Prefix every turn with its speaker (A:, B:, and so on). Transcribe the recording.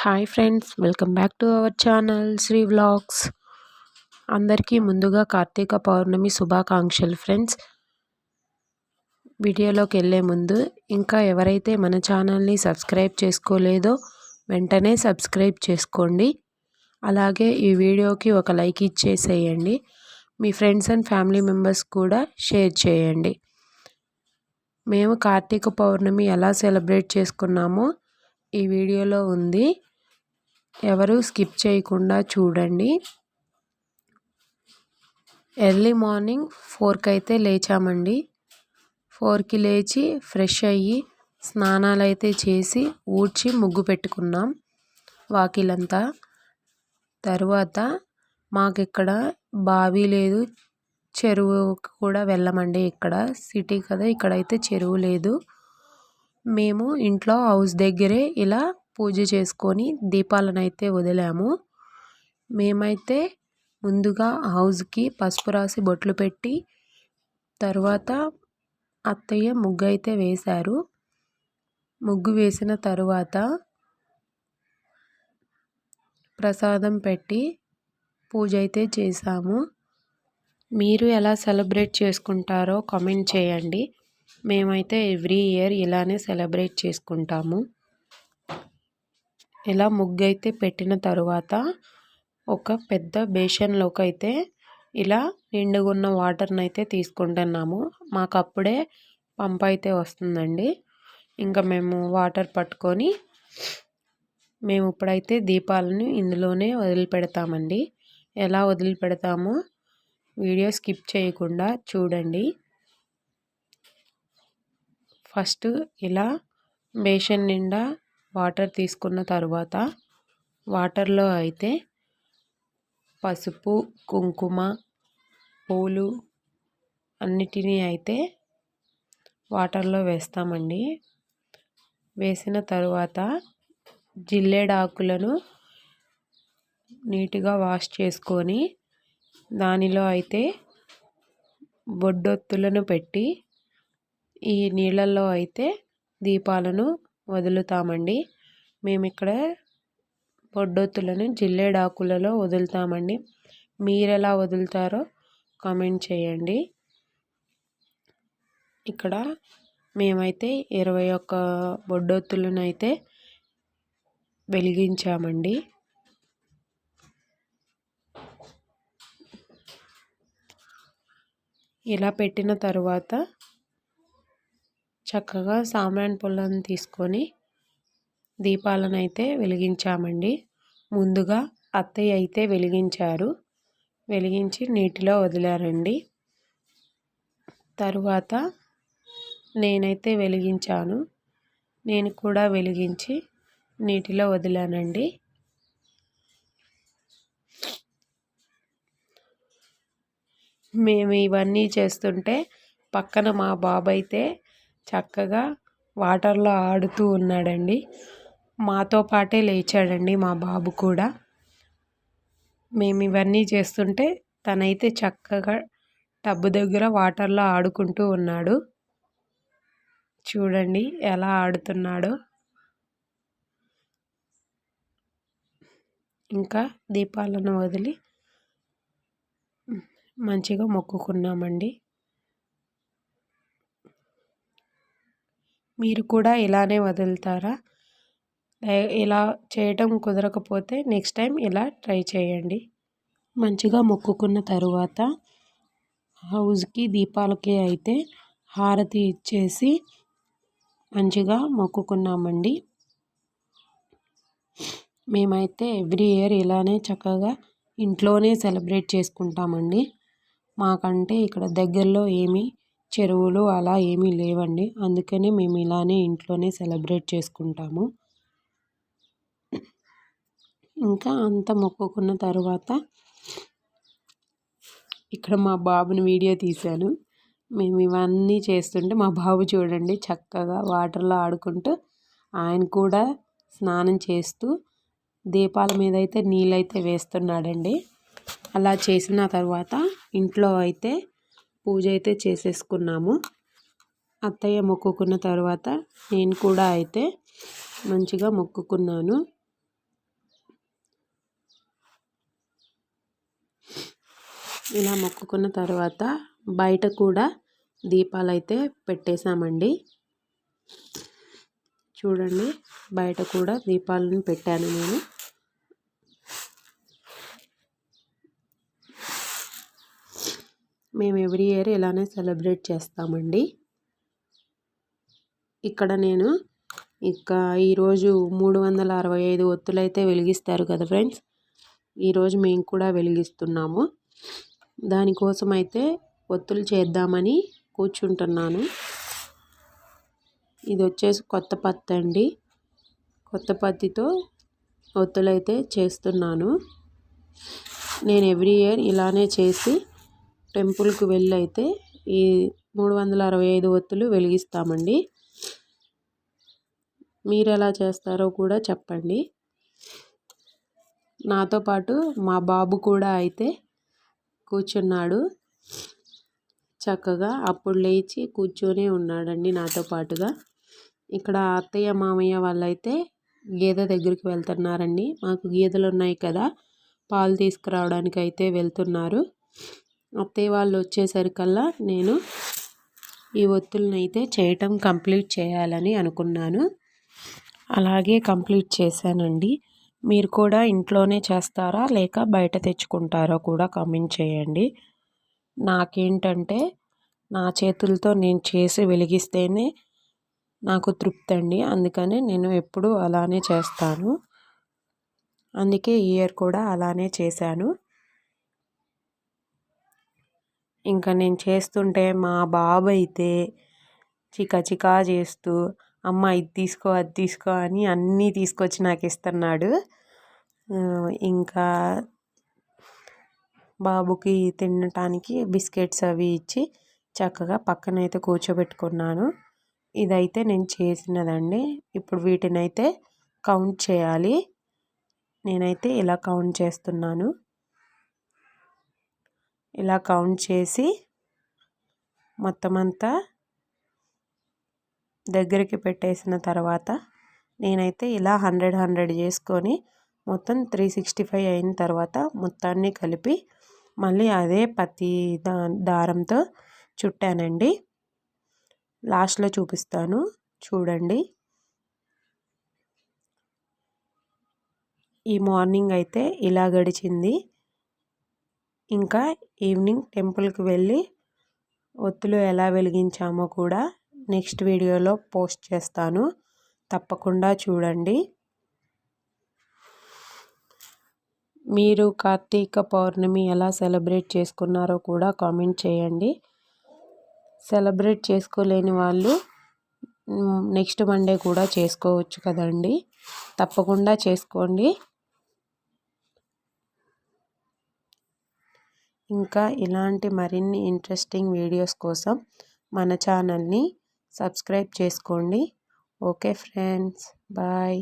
A: Hi friends welcome back to our channel Sri vlogs. అందరికీ ముందుగా కార్తీక పౌర్ణమి శుభాకాంక్షలు ఫ్రెండ్స్. వీడియోలోకి వెళ్ళే ముందు ఇంకా ఎవరైతే మన ఛానల్ని సబ్స్క్రైబ్ చేసుకోలేదో వెంటనే సబ్స్క్రైబ్ చేసుకోండి. అలాగే ఈ వీడియోకి ఒక లైక్ ఇచ్చేసేయండి. మీ ఫ్రెండ్స్ అండ్ ఫ్యామిలీ మెంబర్స్ కూడా షేర్ చేయండి. మేము కార్తీక పౌర్ణమి ఎలా సెలబ్రేట్ చేసుకున్నామో ఈ వీడియోలో ఉంది. ఎవరు స్కిప్ చేయకుండా చూడండి. ఎర్లీ మార్నింగ్ ఫోర్కి అయితే లేచామండి. ఫోర్కి లేచి ఫ్రెష్ అయ్యి స్నానాలు అయితే చేసి ఊడ్చి ముగ్గు పెట్టుకున్నాం వాకిలంతా. తరువాత మాకు ఇక్కడ బావి లేదు చెరువు కూడా వెళ్ళమండి ఇక్కడ. సిటీ కదా ఇక్కడైతే చెరువు లేదు. మేము ఇంట్లో హౌస్ దగ్గరే ఇలా పూజ చేసుకొని దీపాలను అయితే వదిలాము. మేమైతే ముందుగా హౌస్కి పసుపు రాసి బొట్లు పెట్టి తర్వాత అత్తయ్య ముగ్గు అయితే వేశారు. ముగ్గు వేసిన తరువాత ప్రసాదం పెట్టి పూజ అయితే చేశాము. మీరు ఎలా సెలబ్రేట్ చేసుకుంటారో కామెంట్ చేయండి. మేమైతే ఎవ్రీ ఇయర్ ఇలానే సెలబ్రేట్ చేసుకుంటాము. ఇలా ముగ్గు అయితే పెట్టిన తరువాత ఒక పెద్ద బేషన్లోకి అయితే ఇలా నిండుగున్న వాటర్ని అయితే తీసుకుంటున్నాము. మాకు అప్పుడే పంప్ అయితే వస్తుందండి. ఇంకా మేము వాటర్ పట్టుకొని మేము ఇప్పుడైతే దీపాలను ఇందులోనే వదిలిపెడతామండి. ఎలా వదిలిపెడతామో వీడియో స్కిప్ చేయకుండా చూడండి. ఫస్ట్ ఇలా బేషన్ నిండా వాటర్ తీసుకున్న తర్వాత వాటర్లో అయితే పసుపు కుంకుమ పూలు అన్నిటినీ అయితే వాటర్లో వేస్తామండి. వేసిన తర్వాత జిల్లేడాకులను నీట్గా వాష్ చేసుకొని దానిలో అయితే బొడ్డొత్తులను పెట్టి ఈ నీళ్ళల్లో అయితే దీపాలను వదులుతామండి. మేము ఇక్కడ పొడ్డొత్తులను జిల్లేడాకులలో వదులుతామండి. మీరు ఎలా వదులుతారో కామెంట్ చేయండి. ఇక్కడ మేమైతే ఇరవై ఒక్క బొడ్డొత్తులను అయితే వెలిగించామండి. ఇలా పెట్టిన తరువాత చక్కగా సాంబ్రాణి పుల్లని తీసుకొని దీపాలను అయితే వెలిగించామండి. ముందుగా అత్తయ్య అయితే వెలిగించారు. వెలిగించి నీటిలో వదిలారండి. తరువాత నేనైతే వెలిగించాను. నేను కూడా వెలిగించి నీటిలో వదిలానండి. మేము ఇవన్నీ చేస్తుంటే పక్కన మా బాబు అయితే చక్కగా వాటర్లో ఆడుతూ ఉన్నాడండి. మాతో పాటే లేచాడండి మా బాబు కూడా. మేము ఇవన్నీ చేస్తుంటే తనైతే చక్కగా టబ్బు దగ్గర వాటర్లో ఆడుకుంటూ ఉన్నాడు. చూడండి ఎలా ఆడుతున్నాడో. ఇంకా దీపాలను వదిలి మంచిగా మొక్కుకున్నామండి. మీరు కూడా ఇలానే వదులుతారా? ఇలా చేయటం కుదరకపోతే నెక్స్ట్ టైం ఇలా ట్రై చేయండి. మంచిగా మొక్కుకున్న తరువాత హౌస్కి దీపాలకి అయితే హారతి ఇచ్చేసి మంచిగా మొక్కుకున్నామండి. మేమైతే ఎవ్రీ ఇయర్ ఇలానే చక్కగా ఇంట్లోనే సెలబ్రేట్ చేసుకుంటామండి. మాకంటే ఇక్కడ దగ్గరలో ఏమీ చెరువులు అలా ఏమీ లేవండి. అందుకనే మేము ఇలానే ఇంట్లోనే సెలబ్రేట్ చేసుకుంటాము. ఇంకా అంత మొక్కుకున్న తర్వాత ఇక్కడ మా బాబుని వీడియో తీశాను. మేము ఇవన్నీ చేస్తుంటే మా బాబు చూడండి చక్కగా వాటర్లో ఆడుకుంటూ ఆయన కూడా స్నానం చేస్తూ దీపాల మీద అయితే నీళ్ళైతే వేస్తున్నాడండి. అలా చేసిన తర్వాత ఇంట్లో అయితే పూజ అయితే చేసేసుకున్నాము. అత్తయ్య మొక్కుకున్న తర్వాత నేను కూడా అయితే మంచిగా మొక్కుకున్నాను. ఇలా మొక్కుకున్న తర్వాత బయట కూడా దీపాలు అయితే పెట్టేశామండి. చూడండి బయట కూడా దీపాలను పెట్టాను నేను. మేము ఎవ్రీ ఇయర్ ఇలానే సెలబ్రేట్ చేస్తామండి. ఇక్కడ నేను ఇక ఈరోజు మూడు వందల అరవై ఐదు ఒత్తులైతే వెలిగిస్తారు కదా ఫ్రెండ్స్. ఈరోజు మేము కూడా వెలిగిస్తున్నాము. దానికోసం అయితే ఒత్తులు చేద్దామని కూర్చుంటున్నాను. ఇది వచ్చేసి కొత్త పత్తి అండి. కొత్త పత్తితో ఒత్తులైతే చేస్తున్నాను. నేను ఎవ్రీ ఇయర్ ఇలానే చేసి టెంపుల్కి వెళ్ళి అయితే ఈ మూడు వందల అరవై ఐదు ఒత్తులు వెలిగిస్తామండి. మీరు ఎలా చేస్తారో కూడా చెప్పండి. నాతో పాటు మా బాబు కూడా అయితే కూర్చున్నాడు. చక్కగా అప్పుడు లేచి కూర్చొని ఉన్నాడండి నాతో పాటుగా. ఇక్కడ అత్తయ్య మామయ్య వాళ్ళైతే గేదె దగ్గరికి వెళ్తున్నారండి. మాకు గేదెలు ఉన్నాయి కదా పాలు తీసుకురావడానికి అయితే వెళ్తున్నారు. అత్తయ్య వాళ్ళు వచ్చేసరికల్లా నేను ఈ ఒత్తులను అయితే చేయటం కంప్లీట్ చేయాలని అనుకున్నాను. అలాగే కంప్లీట్ చేశానండి. మీరు కూడా ఇంట్లోనే చేస్తారా? లేక బయట తెచ్చుకుంటారా కూడా కామెంట్ చేయండి. నాకేంటంటే నా చేతులతో నేను చేసి వెలిగిస్తేనే నాకు తృప్తి అండి. అందుకని నేను ఎప్పుడు అలానే చేస్తాను. అందుకే ఇయర్ కూడా అలానే చేశాను. ఇంకా నేను చేస్తుంటే మా బాబు అయితే చికా చికా చేస్తూ అమ్మ ఇది తీసుకో అది తీసుకో అని అన్నీ తీసుకొచ్చి నాకు ఇస్తున్నాడు. ఇంకా బాబుకి తినటానికి బిస్కెట్స్ అవి ఇచ్చి చక్కగా పక్కన అయితే కూర్చోబెట్టుకున్నాను. ఇదైతే నేను చేసినదండి. ఇప్పుడు వీటిని అయితే కౌంట్ చేయాలి. నేనైతే ఇలా కౌంట్ చేస్తున్నాను. ఇలా కౌంట్ చేసి మొత్తం అంతా దగ్గరికి పెట్టేసిన తర్వాత నేనైతే ఇలా హండ్రెడ్ హండ్రెడ్ చేసుకొని మొత్తం త్రీ సిక్స్టీ ఫైవ్ అయిన తర్వాత మొత్తాన్ని కలిపి మళ్ళీ అదే పత్తి దా దారంతో చుట్టానండి. లాస్ట్లో చూపిస్తాను. చూడండి. ఈ మార్నింగ్ అయితే ఇలా గడిచింది. ఇంకా ఈవినింగ్ టెంపుల్కి వెళ్ళి ఒత్తులు ఎలా వెలిగించామో కూడా నెక్స్ట్ వీడియోలో పోస్ట్ చేస్తాను. తప్పకుండా చూడండి. మీరు కార్తీక పౌర్ణమి ఎలా సెలబ్రేట్ చేసుకున్నారో కూడా కామెంట్ చేయండి. సెలబ్రేట్ చేసుకోలేని వాళ్ళు నెక్స్ట్ మండే కూడా చేసుకోవచ్చు కదండి. తప్పకుండా చేసుకోండి. ఇంకా ఇలాంటి మరిన్ని ఇంట్రెస్టింగ్ వీడియోస్ కోసం మన ఛానల్ని సబ్స్క్రైబ్ చేసుకోండి. Okay friends bye